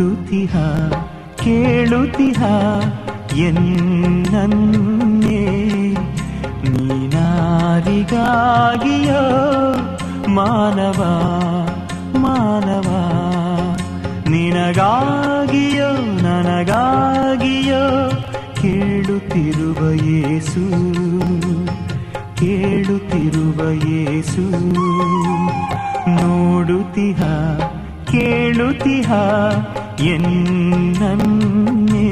ಕೇಳುತ್ತಿಹ ಕೇಳುತ್ತಿಹ ಎನ್ನನ್ನೇ. ನೀನಾರಿಗಾಗಿಯೋ ಮಾನವ ಮಾನವ. ನಿನಗಾಗಿಯೋ ನನಗಾಗಿಯೋ ಕೇಳುತ್ತಿರುವ ಯೇಸು ಕೇಳುತ್ತಿರುವ ಯೇಸು. ನೋಡುತ್ತಿಹ ಕೇಳುತ್ತಿಹ ಎನ್ನನ್ನೇ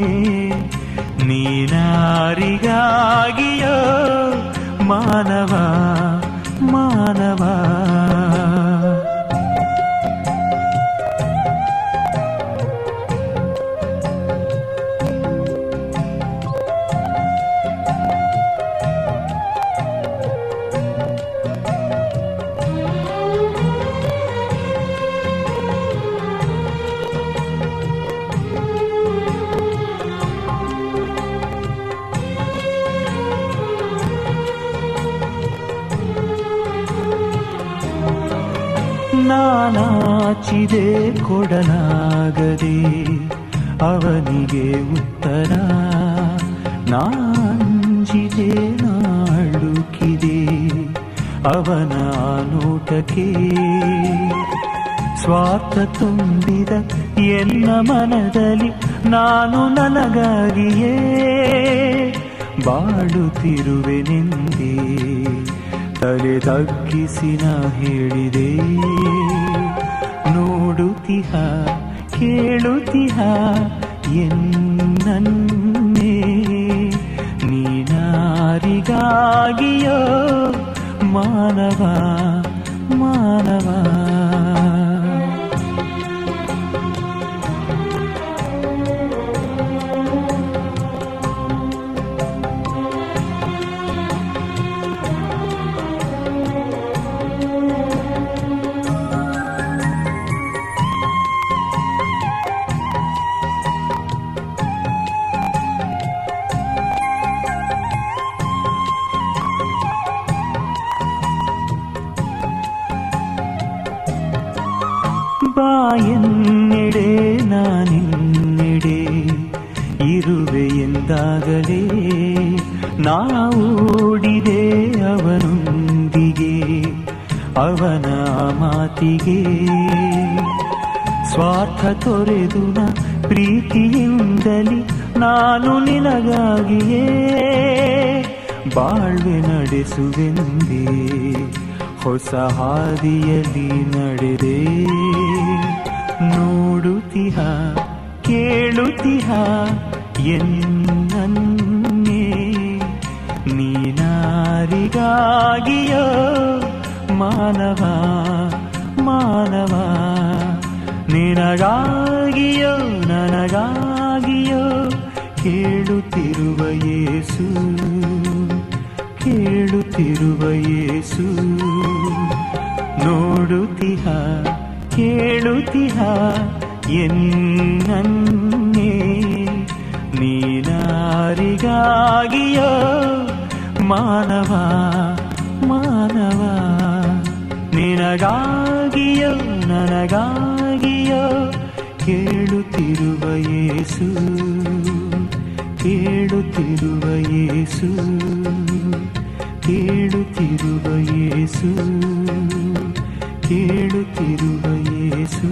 ನೀನಾರಿಗಾಗಿಯೋ ಮಾನವ ನಾನಾಚಿದೆ ಕೊಡಲಾಗದೆ ಅವನಿಗೆ ಉತ್ತರ ನಾಂಜಿದೆ ನಾಳುಕಿದೆ ಅವನ ನೋಟಕ್ಕೆ ಸ್ವಾರ್ಥ ತುಂಬಿದ ಎನ್ನ ಮನದಲ್ಲಿ ನಾನು ನನಗಾಗಿಯೇ ಬಾಳುತ್ತಿರುವೆನೆಂದೇ ತಲೆ ತಗ್ಗಿಸಿನ ಹೇಳಿದೇ. ಕೇಳುತ್ತಿಹ ಎನ್ನನ್ನೇ. ನೀನಾರಿಗಾಗಿಯೋ ಮಾನವ ಮಾನವ. ಬಾಯನ್ನೆಡೆ ನಾನಿನ್ನೆಡೆ. ಇರುವೆ ಎಂದಾಗಲೇ ನಾವೂಡಿದೆ ಅವನೊಂದಿಗೆ. ಅವನ ಮಾತಿಗೆ ಸ್ವಾರ್ಥ ತೊರೆದು ನ ಪ್ರೀತಿಯಿಂದಲಿ ನಾನು ನಿನಗಾಗಿಯೇ. ಬಾಳ್ವೆ ನಡೆಸುವೆಂದೇ. ಹೊಸ ಹಾದಿಯಲ್ಲಿ ನಡೆದೆ. ನೋಡುತ್ತಿಹ ಕೇಳುತ್ತಿಹ ಎನ್ನನ್ನೇ. ನೀನಾರಿಗಾಗಿಯೋ ಮಾನವ ಮಾನವ. ನಿನಗಾಗಿಯೋ ನನಗಾಗಿಯೋ ಕೇಳುತ್ತಿರುವ ಯೇಸು. ಕೇಳುತ್ತಿರುವ ಯೇಸು ನೋಡುತ್ತಿಹ ಕೇಳುತ್ತಿಹ ಎನ್ನೇ ನೀನಾರಿಗಾಗಿಯೋ ಮಾನವ ಮಾನವ. ನಿನಗಾಗಿಯೋ ನನಗಾಗಿಯೋ ಕೇಳುತ್ತಿರುವ ಯೇಸು ಕೇಳುತ್ತಿರುವ ಯೇಸು ಕೇಳುತ್ತಿರುವ ಯೇಸು ಕೇಳುತ್ತಿರುವ ಯೇಸು